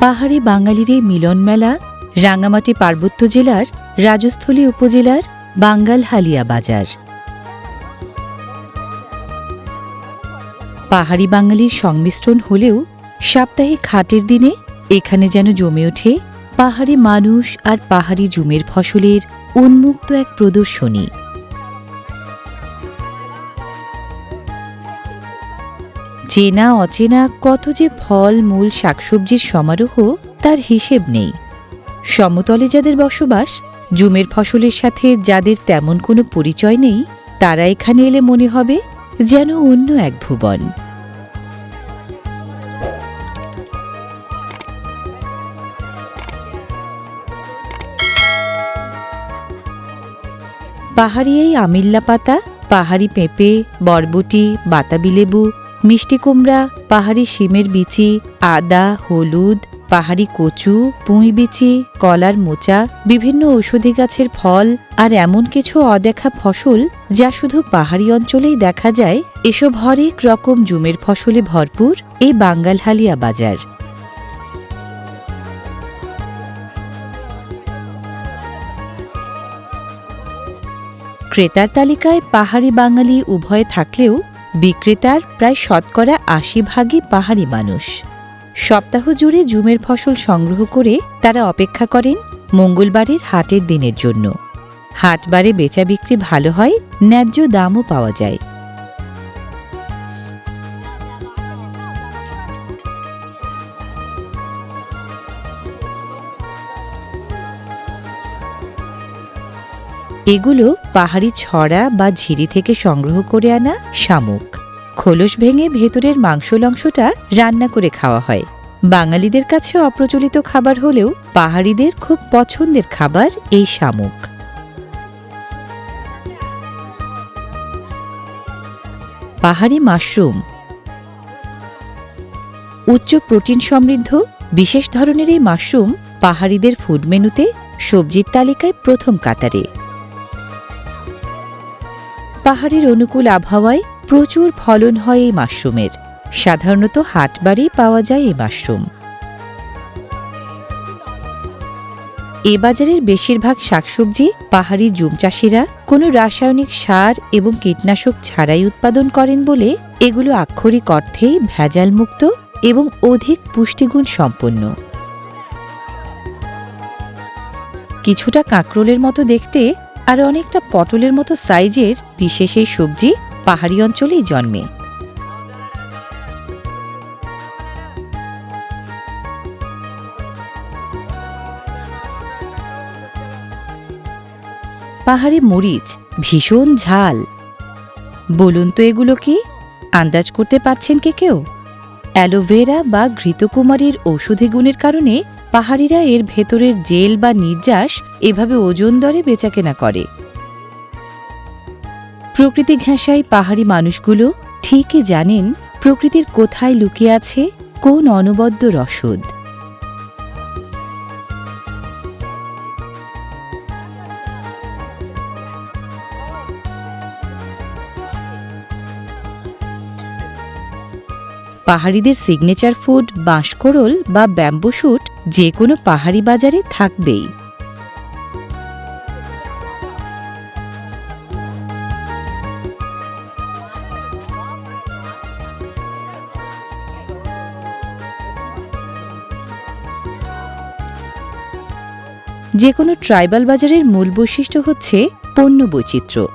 পাহাড়ি বাঙালির এই মিলন মেলা রাঙামাটি পার্বত্য জেলার রাজস্থলী উপজেলার বাঙ্গালহালিয়া বাজার। পাহাড়ি বাঙালির সংমিশ্রণ হলেও সাপ্তাহিক হাটের দিনে এখানে যেন জমে ওঠে পাহাড়ি মানুষ আর পাহাড়ি জুমের ফসলের উন্মুক্ত এক প্রদর্শনী। চেনা অচেনা কত যে ফল, মূল, শাকসবজির সমারোহ, তার হিসেব নেই। সমতলে যাদের বসবাস, জুমের ফসলের সাথে যাদের তেমন কোনো পরিচয় নেই, তারা এখানে এলে মনে হবে যেন অন্য এক ভুবন। পাহাড়ি এই আমিল্লা পাতা, পাহাড়ি পেঁপে, বরবটি, বাতাবি লেবু মিষ্টি কুমড়া, পাহাড়ি শিমের বিচি, আদা, হলুদ, পাহাড়ি কচু, পুঁই বিচি, কলার মোচা, বিভিন্ন ঔষধি গাছের ফল আর এমন কিছু অদেখা ফসল যা শুধু পাহাড়ি অঞ্চলেই দেখা যায়, এসব হরেক রকম জুমের ফসলে ভরপুর এই বাঙ্গালহালিয়া বাজার। ক্রেতার তালিকায় পাহাড়ি বাঙালি উভয় থাকলেও বিক্রেতার প্রায় শতকরা আশি ভাগই পাহাড়ি মানুষ। সপ্তাহ জুড়ে জুমের ফসল সংগ্রহ করে তারা অপেক্ষা করেন মঙ্গলবারের হাটের দিনের জন্য। হাটবারে বেচা বিক্রি ভালো হয়, ন্যায্য দামও পাওয়া যায়। এগুলো পাহাড়ি ছড়া বা ঝিরি থেকে সংগ্রহ করে আনা শামুক। খোলস ভেঙে ভেতরের মাংসল অংশটা রান্না করে খাওয়া হয়। বাঙালিদের কাছে অপ্রচলিত খাবার হলেও পাহাড়িদের খুব পছন্দের খাবার এই শামুক। পাহাড়ি মাশরুম। উচ্চ প্রোটিন সমৃদ্ধ, বিশেষ ধরনের এই মাশরুম পাহাড়িদের ফুড মেনুতে সবজির তালিকায় প্রথম কাতারে। পাহাড়ের অনুকূল আবহাওয়ায় প্রচুর ফলন হয় এই মাশরুমের। সাধারণত হাটবারেই পাওয়া যায় এই মাশরুম। এ বাজারের বেশিরভাগ শাকসবজি পাহাড়ি জুম চাষিরা কোনো রাসায়নিক সার এবং কীটনাশক ছাড়াই উৎপাদন করেন বলে এগুলো আক্ষরিক অর্থেই ভেজালমুক্ত এবং অধিক পুষ্টিগুণ সম্পন্ন। কিছুটা কাঁকরোলের মতো দেখতে আর অনেকটা পটলের মতো সাইজের বিশেষ এই সবজি পাহাড়ি অঞ্চলেই জন্মে। পাহাড়ি মরিচ, ভীষণ ঝাল। বলুন তো এগুলো কি? আন্দাজ করতে পারছেন কে কেউ? অ্যালোভেরা বা ঘৃতকুমারীর ঔষধি গুণের কারণে পাহাড়িরা এর ভেতরের জেল বা নির্যাস এভাবে ওজন দরে বেচাকেনা করে। প্রকৃতি ঘেঁষায় পাহাড়ি মানুষগুলো ঠিকই জানেন প্রকৃতির কোথায় লুকিয়ে আছে, কোন অনবদ্য রসদ। পাহাড়িদের সিগনেচার ফুড বাঁশকোড়ল বা ব্যাম্বু শুট যে কোনো পাহাড়ি বাজারে থাকবেই। যে কোনো ট্রাইবাল বাজারের মূল বৈশিষ্ট্য হচ্ছে পণ্য বৈচিত্র্য।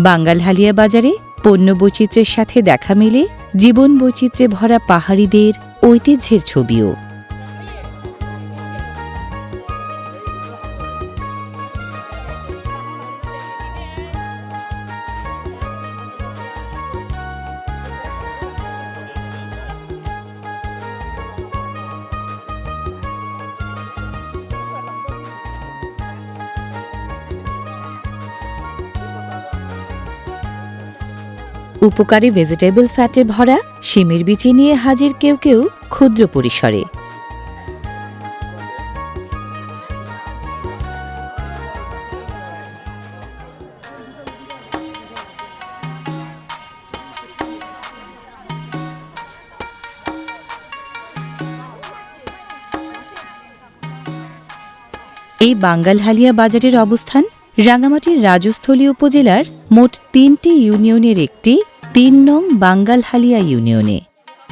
বাঙ্গাল হালিয়া বাজারে পণ্য বৈচিত্র্যের সাথে দেখা মেলে জীবন বৈচিত্র্যে ভরা পাহাড়িদের ঐতিহ্যের ছবিও। উপকারী ভেজিটেবল ফ্যাটে ভরা শিমের বিচি নিয়ে হাজির কেউ কেউ ক্ষুদ্র পরিসরে। এই বাঙ্গালহালিয়া বাজারের অবস্থান রাঙামাটির রাজস্থলী উপজেলার মোট তিনটি ইউনিয়নের একটি তিন নং বাঙ্গালহালিয়া ইউনিয়নে।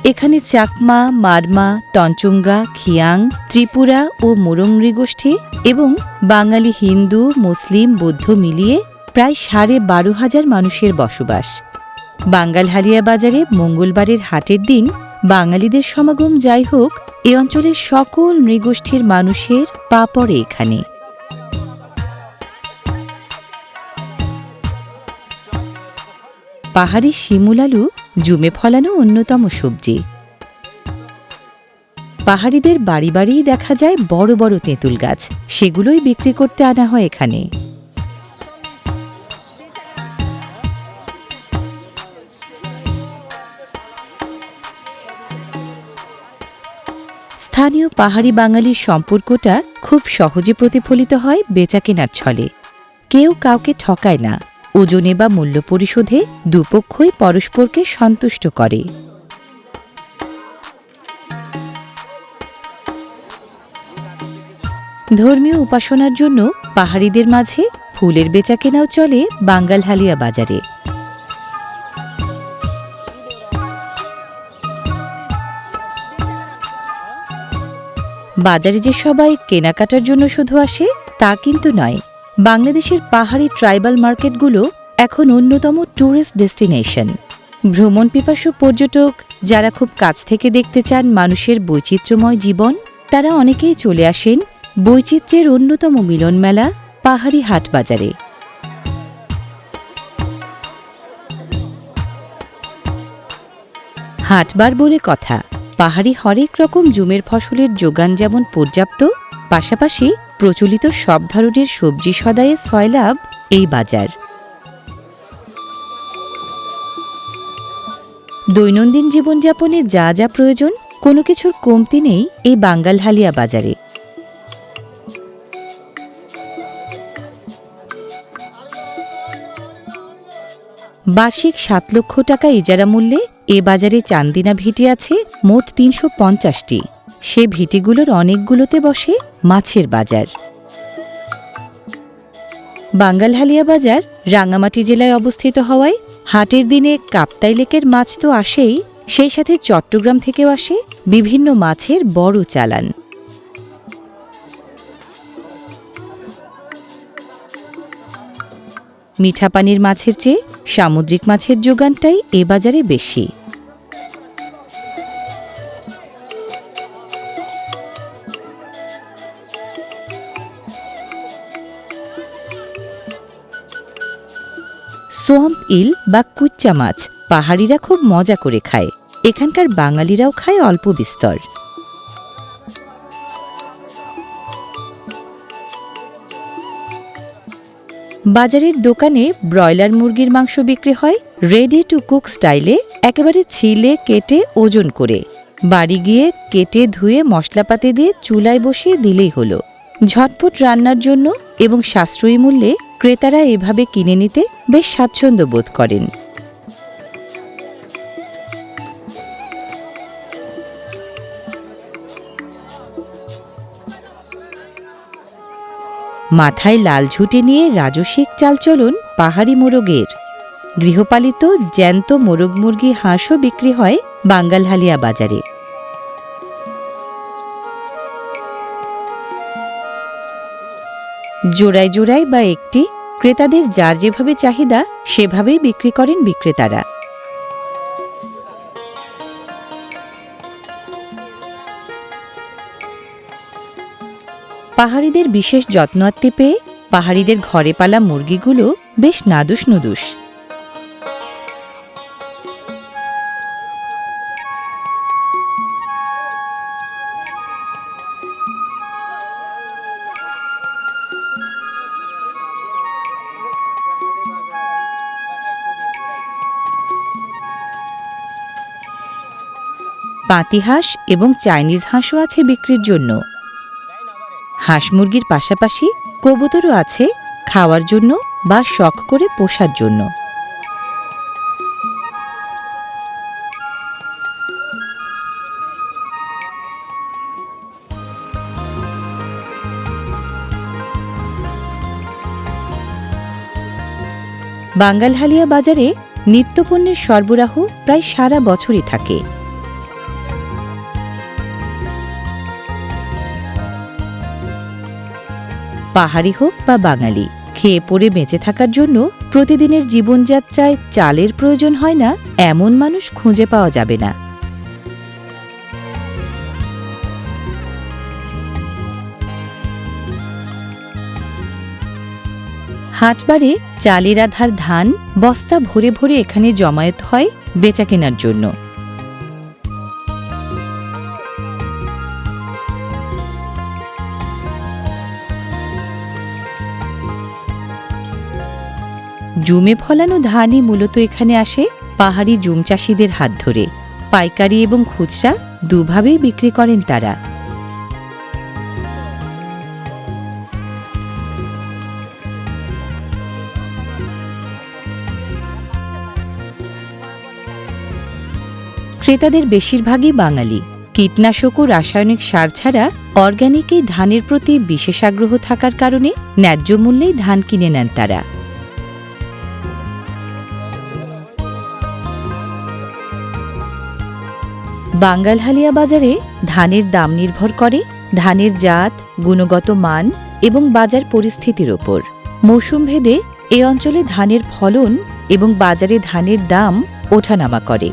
এখানে চাকমা, মারমা তঞ্চুঙ্গা খিয়াং, ত্রিপুরা ও মোরং নৃগোষ্ঠী এবং বাঙালি হিন্দু, মুসলিম, বৌদ্ধ মিলিয়ে প্রায় সাড়ে বারো হাজার মানুষের বসবাস। বাঙ্গালহালিয়া বাজারে মঙ্গলবারের হাটের দিন বাঙালিদের সমাগম যাই হোক, এ অঞ্চলের সকল নৃগোষ্ঠীর মানুষের পা পড়ে এখানে। পাহাড়ি শিমুল আলু, জুমে ফলানো অন্যতম সবজি। পাহাড়িদের বাড়ি বাড়িই দেখা যায় বড় বড় তেঁতুল গাছ, সেগুলোই বিক্রি করতে আনা হয় এখানে। স্থানীয় পাহাড়ি বাঙালির সম্পর্কটা খুব সহজে প্রতিফলিত হয় বেচাকেনার ছলে। কেউ কাউকে ঠকায় না। ওজনে বা মূল্য পরিশোধে দুপক্ষই পরস্পরকে সন্তুষ্ট করে। ধর্মীয় উপাসনার জন্য পাহাড়িদের মাঝে ফুলের বেচাকেনাও চলে বাঙ্গালহালিয়া বাজারে। বাজারে যে সবাই কেনাকাটার জন্য শুধু আসে, তা কিন্তু নয়। বাংলাদেশের পাহাড়ি ট্রাইবাল মার্কেটগুলো এখন অন্যতম ট্যুরিস্ট ডেস্টিনেশন। ভ্রমণ পিপাসু পর্যটক যারা খুব কাছ থেকে দেখতে চান মানুষের বৈচিত্র্যময় জীবন, তারা অনেকেই চলে আসেন বৈচিত্র্যের অন্যতম মিলন মেলা পাহাড়ি হাট বাজারে। হাটবার বলে কথা, পাহাড়ি হরেক রকম জুমের ফসলের যোগান যেমন পর্যাপ্ত পাশাপাশি প্রচলিত সব ধরনের সবজি সদায়ে সয়লাভ এই বাজার। দৈনন্দিন জীবনযাপনে যা যা প্রয়োজন, কোনো কিছুর কমতি নেই এই বাঙ্গালহালিয়া বাজারে। বার্ষিক সাত লক্ষ টাকা ইজারা মূল্যে এ বাজারে চান্দিনা ভিটি আছে মোট তিনশো পঞ্চাশটি। সে ভিটিগুলোর অনেকগুলোতে বসে মাছের বাজার। বাঙ্গালহালিয়া বাজার রাঙামাটি জেলায় অবস্থিত হওয়ায় হাটের দিনে কাপ্তাই লেকের মাছ তো আসেই, সেই সাথে চট্টগ্রাম থেকেও আসে বিভিন্ন মাছের বড় চালান। মিঠা পানির মাছের চেয়ে সামুদ্রিক মাছের যোগানটাই এ বাজারে বেশি। সোয়াম্প ইল বা কুচ্চা মাছ পাহাড়িরা খুব মজা করে খায়। এখানকার বাঙালিরাও খায় অল্প বিস্তর। বাজারের দোকানে ব্রয়লার মুরগির মাংস বিক্রি হয় রেডি টু কুক স্টাইলে একেবারে ছিলে কেটে ওজন করে। বাড়ি গিয়ে কেটে ধুয়ে মশলাপাতি দিয়ে চুলায় বসিয়ে দিলেই হলো। ঝটপট রান্নার জন্য এবং সাশ্রয়ী মূল্যে ক্রেতারা এভাবে কিনে নিতে বেশ স্বাচ্ছন্দ্য বোধ করেন। মাথায় লাল ঝুঁটি নিয়ে রাজসিক চালচলন পাহাড়ি মোরগের। গৃহপালিত জ্যান্ত মোরগ মুরগি হাঁসও বিক্রি হয় বাঙ্গালহালিয়া বাজারে। জোড়ায় জোড়ায় বা একটি, ক্রেতাদের যার যেভাবে চাহিদা, সেভাবেই বিক্রি করেন বিক্রেতারা। পাহাড়িদের বিশেষ যত্নার্থে পেয়ে পাহাড়িদের ঘরে পালা মুরগিগুলো বেশ নাদুস নুদুস। পাতি হাঁস এবং চাইনিজ হাঁসও আছে বিক্রির জন্য। হাঁস মুরগির পাশাপাশি কবুতরও আছে খাওয়ার জন্য বা শখ করে পোষার জন্য। বাঙ্গালহালিয়া বাজারে নিত্যপণ্যের সরবরাহ প্রায় সারা বছরই থাকে। পাহাড়ি হোক বা বাঙালি, খেয়ে পড়ে বেঁচে থাকার জন্য প্রতিদিনের জীবনযাত্রায় চালের প্রয়োজন হয় না, এমন মানুষ খুঁজে পাওয়া যাবে না। হাটবারে চালের আধার ধান বস্তা ভরে ভরে এখানে জমায়েত হয় বেচা কেনার জন্য। জুমে ফলানো ধানই মূলত এখানে আসে পাহাড়ি জুম চাষিদের হাত ধরে। পাইকারি এবং খুচরা দুভাবেই বিক্রি করেন তারা। ক্রেতাদের বেশিরভাগই বাঙালি। কীটনাশক ও রাসায়নিক সার ছাড়া অর্গ্যানিক ধানের প্রতি বিশেষ আগ্রহ থাকার কারণে ন্যায্য মূল্যেই ধান কিনে নেন তারা। বাঙ্গালহালিয়া বাজারে ধানের দাম নির্ভর করে, ধানের জাত, গুণগত মান এবং বাজার পরিস্থিতির ওপর। মৌসুম ভেদে এ অঞ্চলে ধানের ফলন এবং বাজারে ধানের দাম ওঠানামা করে।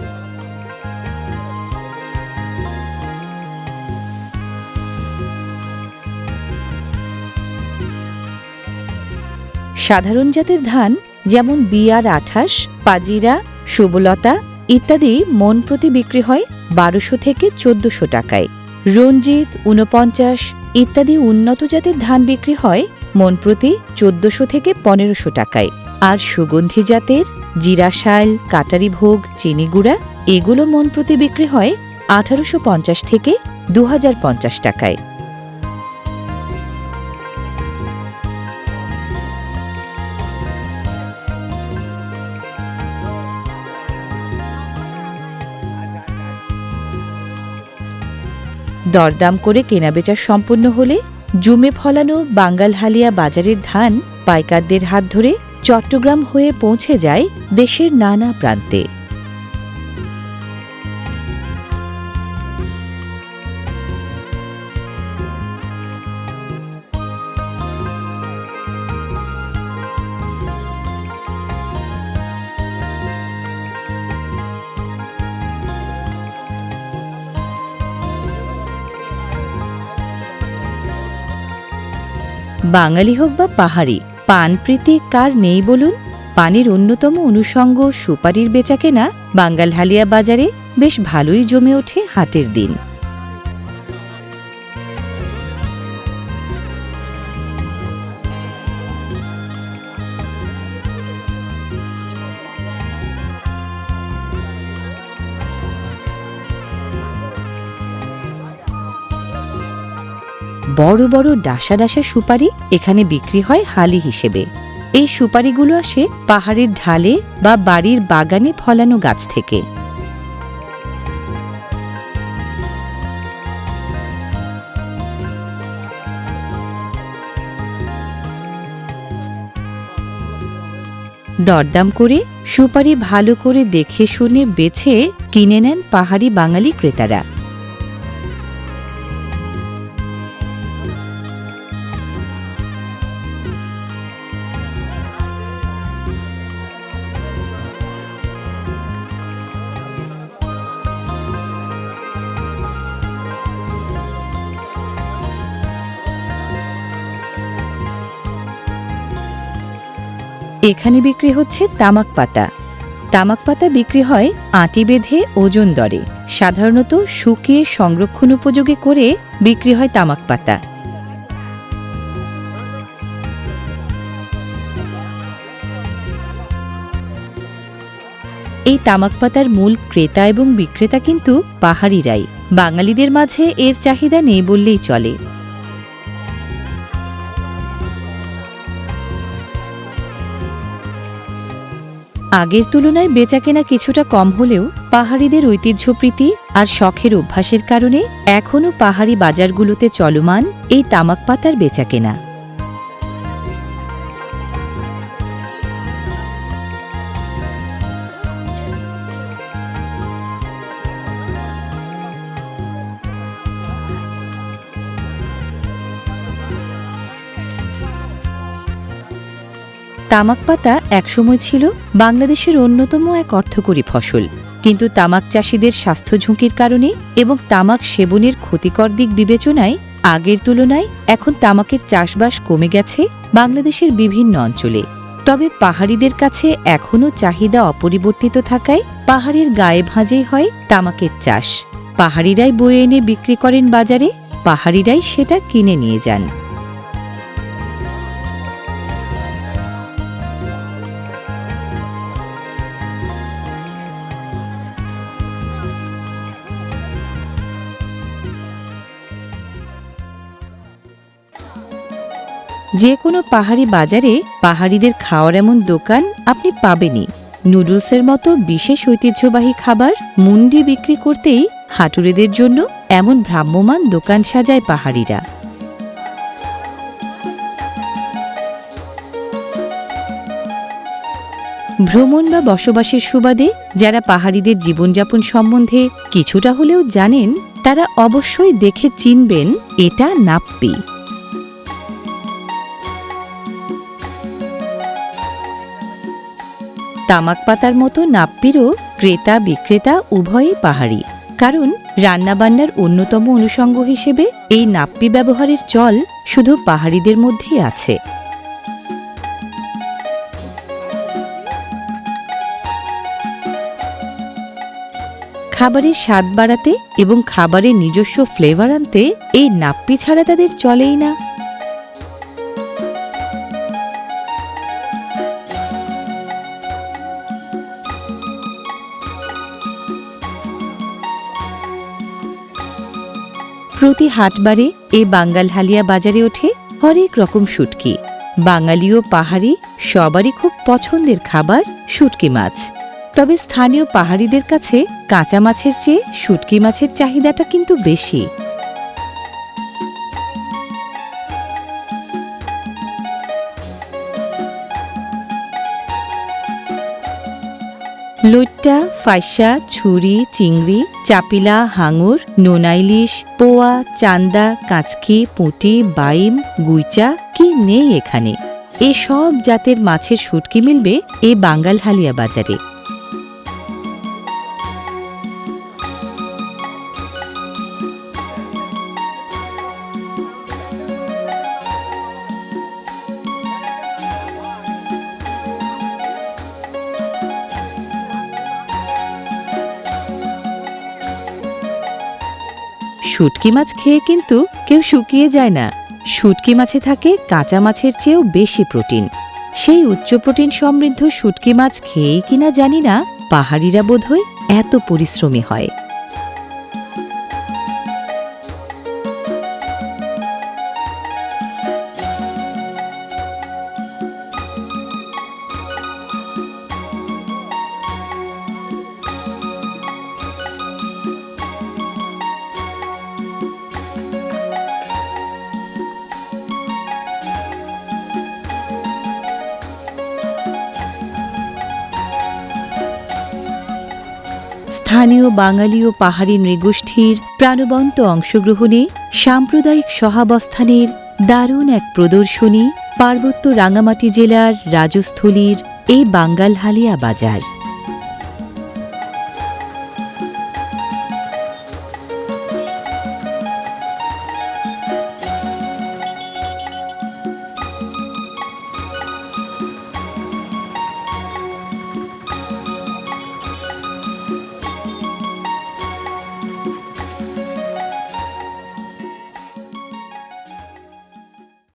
সাধারণ জাতের ধান যেমন বিআর আঠাশ, পাজিরা শুভলতা ইত্যাদি মন প্রতি বিক্রি হয় বারোশো থেকে চোদ্দশো টাকায়। রঞ্জিত, ঊনপঞ্চাশ ইত্যাদি উন্নত জাতের ধান বিক্রি হয় মন প্রতি চোদ্দশো থেকে পনেরোশো টাকায়। আর সুগন্ধি জাতের জিরাশাল কাটারি ভোগ চিনিগুড়া এগুলো মন প্রতি বিক্রি হয় আঠারোশো পঞ্চাশ থেকে দু টাকায়। দরদাম করে কেনাবেচা সম্পন্ন হলে জুমে ফলানো বাঙ্গালহালিয়া বাজারের ধান পাইকারদের হাত ধরে চট্টগ্রাম হয়ে পৌঁছে যায় দেশের নানা প্রান্তে। বাঙালি হোক বা পাহাড়ি, পান প্রীতি কার নেই বলুন? পানির অন্যতম অনুষঙ্গ সুপারির বেচা বেচাকেনা বাঙ্গালহালিয়া বাজারে বেশ ভালোই জমে ওঠে হাটের দিন। বড় বড় ডাসা ডাসা সুপারি এখানে বিক্রি হয় হালি হিসেবে। এই সুপারিগুলো আসে পাহাড়ের ঢালে বা বাড়ির বাগানে ফলানো গাছ থেকে। দরদাম করে, সুপারি ভালো করে দেখে শুনে বেছে কিনে নেন পাহাড়ি বাঙালি ক্রেতারা। এখানে বিক্রি হচ্ছে তামাক পাতা। তামাক পাতা বিক্রি হয় আটি বেঁধে ওজন দরে। সাধারণত শুকিয়ে সংরক্ষণ উপযোগী করে বিক্রি হয় তামাক পাতা। এই তামাক পাতার মূল ক্রেতা এবং বিক্রেতা কিন্তু পাহাড়িরাই বাঙালিদের মাঝে এর চাহিদা নেই বললেই চলে। আগের তুলনায় বেচাকেনা কিছুটা কম হলেও পাহাড়িদের ঐতিহ্যপ্রীতি আর শখের অভ্যাসের কারণে এখনও পাহাড়ি বাজারগুলোতে চলমান এই তামাক পাতার বেচাকেনা। তামাক পাতা একসময় ছিল বাংলাদেশের অন্যতম এক অর্থকরী ফসল। কিন্তু তামাক চাষিদের স্বাস্থ্য ঝুঁকির কারণে এবং তামাক সেবনের ক্ষতিকর দিক বিবেচনায় আগের তুলনায় এখন তামাকের চাষবাস কমে গেছে বাংলাদেশের বিভিন্ন অঞ্চলে। তবে পাহাড়িদের কাছে এখনও চাহিদা অপরিবর্তিত থাকায় পাহাড়ের গায়ে ভাঁজেই হয় তামাকের চাষ। পাহাড়িরাই বয়ে এনে বিক্রি করেন বাজারে, পাহাড়িরাই সেটা কিনে নিয়ে যান। যে কোনো পাহাড়ি বাজারে পাহাড়িদের খাওয়ার এমন দোকান আপনি পাবেনই। নুডলসের মতো বিশেষ ঐতিহ্যবাহী খাবার মুন্ডি বিক্রি করতেই হাটুরেদের জন্য এমন ভ্রাম্যমান দোকান সাজায় পাহাড়িরা। ভ্রমণ বা বসবাসের সুবাদে যারা পাহাড়িদের জীবনযাপন সম্বন্ধে কিছুটা হলেও জানেন, তারা অবশ্যই দেখে চিনবেন, এটা নাপ্পি। তামাক পাতার মতো নাপ্পিরও ক্রেতা বিক্রেতা উভয়ই পাহাড়ি। কারণ রান্নাবান্নার অন্যতম অনুষঙ্গ হিসেবে এই নাপ্পি ব্যবহারের চল শুধু পাহাড়িদের মধ্যেই আছে। খাবারের স্বাদ বাড়াতে এবং খাবারের নিজস্ব ফ্লেভার আনতে এই নাপ্পি ছাড়া তাদের চলেই না। প্রতি হাটবারে এ বাঙ্গাল হালিয়া বাজারে ওঠে হরেক রকম শুটকি। বাঙালিও পাহাড়ি সবারই খুব পছন্দের খাবার শুটকি মাছ। তবে স্থানীয় পাহাড়িদের কাছে কাঁচা মাছের চেয়ে শুটকি মাছের চাহিদাটা কিন্তু বেশি। লইট্টা, ফাইসা, ছুরি, চিংড়ি, চাপিলা, হাঙর, নোনাইলিশ, পোয়া, চান্দা, কাঁচকি, পুঁটি, বাইম, গুইচা, কি নেই এখানে? এসব সব জাতের মাছের সুটকি মিলবে এ বাঙ্গাল হালিয়া বাজারে। শুটকি মাছ খেয়ে কিন্তু কেউ শুকিয়ে যায় না। শুটকি মাছে থাকে কাঁচা মাছের চেয়েও বেশি প্রোটিন। সেই উচ্চ প্রোটিন সমৃদ্ধ শুটকি মাছ খেয়েই কিনা জানি না, পাহাড়িরা বোধহয় এত পরিশ্রমী হয়। স্থানীয় বাঙালি ও পাহাড়ি নৃগোষ্ঠীর প্রাণবন্ত অংশগ্রহণে সাম্প্রদায়িক সহাবস্থানের দারুণ এক প্রদর্শনী পার্বত্য রাঙামাটি জেলার রাজস্থলীর এই বাঙ্গালহালিয়া বাজার।